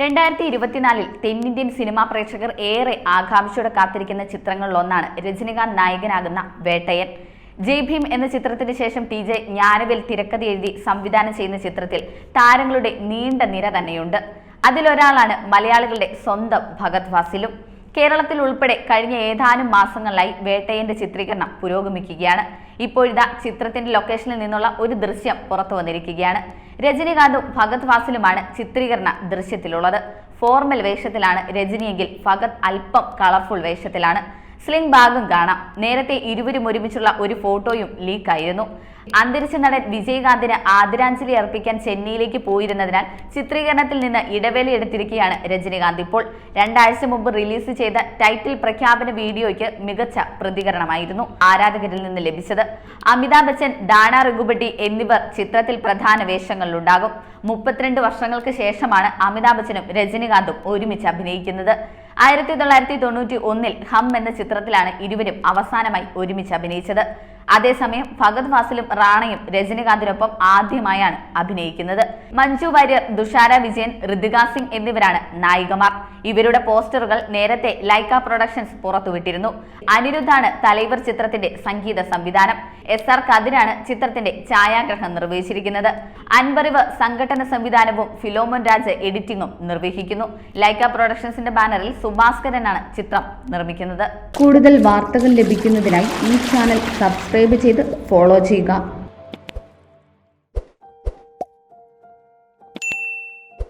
രണ്ടായിരത്തി ഇരുപത്തിനാലിൽ തെന്നിന്ത്യൻ സിനിമാ പ്രേക്ഷകർ ഏറെ ആകാംക്ഷയോടെ കാത്തിരിക്കുന്ന ചിത്രങ്ങളിലൊന്നാണ് രജനികാന്ത് നായകനാകുന്ന വേട്ടയൻ. ജയ് ഭീം എന്ന ചിത്രത്തിന് ശേഷം ടി ജെ ജ്ഞാനവേൽ തിരക്കഥ എഴുതി സംവിധാനം ചെയ്യുന്ന ചിത്രത്തിൽ താരങ്ങളുടെ നീണ്ട നിര തന്നെയുണ്ട്. അതിലൊരാളാണ് മലയാളികളുടെ സ്വന്തം ഭഗത് ഫാസിലും കേരളത്തിൽ ഉൾപ്പെടെ കഴിഞ്ഞ ഏതാനും മാസങ്ങളിലായി വേട്ടയന്റെ ചിത്രീകരണം പുരോഗമിക്കുകയാണ്. ഇപ്പോഴിതാ ചിത്രത്തിന്റെ ലൊക്കേഷനിൽ നിന്നുള്ള ഒരു ദൃശ്യം പുറത്തു വന്നിരിക്കുകയാണ്. രജനീകാന്തും ഭഗത് ഫാസിലുമാണ് ചിത്രീകരണ ദൃശ്യത്തിലുള്ളത്. ഫോർമൽ വേഷത്തിലാണ് രജനിയെങ്കിൽ ഭഗത് അല്പം കളർഫുൾ വേഷത്തിലാണ്. സ്ലിംഗ് ബാഗും കാണാം. നേരത്തെ ഇരുവരും ഒരുമിച്ചുള്ള ഒരു ഫോട്ടോയും ലീക്കായിരുന്നു. അന്തരിച്ച നടൻ വിജയകാന്തിന് ആദരാഞ്ജലി അർപ്പിക്കാൻ ചെന്നൈയിലേക്ക് പോയിരുന്നതിനാൽ ചിത്രീകരണത്തിൽ നിന്ന് ഇടവേള എടുത്തിരിക്കുകയാണ് രജനികാന്ത് ഇപ്പോൾ. രണ്ടാഴ്ച മുമ്പ് റിലീസ് ചെയ്ത ടൈറ്റിൽ പ്രഖ്യാപന വീഡിയോയ്ക്ക് മികച്ച പ്രതികരണമായിരുന്നു ആരാധകരിൽ നിന്ന് ലഭിച്ചത്. അമിതാഭ് ബച്ചൻ ഡാണ റഘുബട്ടി എന്നിവർ ചിത്രത്തിൽ പ്രധാന വേഷങ്ങളിലുണ്ടാകും. മുപ്പത്തിരണ്ട് വർഷങ്ങൾക്ക് ശേഷമാണ് അമിതാഭ് ബച്ചനും രജനികാന്തും ഒരുമിച്ച് അഭിനയിക്കുന്നത്. ആയിരത്തി തൊള്ളായിരത്തി തൊണ്ണൂറ്റി ഒന്നിൽ ഹം എന്ന ചിത്രത്തിലാണ് ഇരുവരും അവസാനമായി ഒരുമിച്ച് അഭിനയിച്ചത്. അതേസമയം ഭഗത് ഫാസിലും റാണയും രജനികാന്തിനൊപ്പം ആദ്യമായാണ് അഭിനയിക്കുന്നത്. മഞ്ജു വാര്യർ തുഷാര വിജയൻ ഋതിക സിംഗ് എന്നിവരാണ് നായികമാർ. ഇവരുടെ പോസ്റ്ററുകൾ നേരത്തെ ലൈക്ക പ്രൊഡക്ഷൻസ് പുറത്തുവിട്ടിരുന്നു. അനിരുദ്ധാണ് തലൈവർ ചിത്രത്തിന്റെ സംഗീത സംവിധാനം. എസ് ആർ കതിരാണ് ചിത്രത്തിന്റെ ഛായാഗ്രഹം നിർവഹിച്ചിരിക്കുന്നത്. അൻപറിവ് സംഘടന സംവിധാനവും ഫിലോമൻ രാജ് എഡിറ്റിംഗും നിർവഹിക്കുന്നു. ലൈക്ക പ്രൊഡക്ഷൻസിന്റെ ബാനറിൽ സുഭാസ്കരനാണ് ചിത്രം നിർമ്മിക്കുന്നത്. കൂടുതൽ വാർത്തകൾ ലഭിക്കുന്നതിനായി ഈ ചാനൽ സബ്സ്ക്രൈബ് ചെയ്ത് ഫോളോ ചെയ്യുക.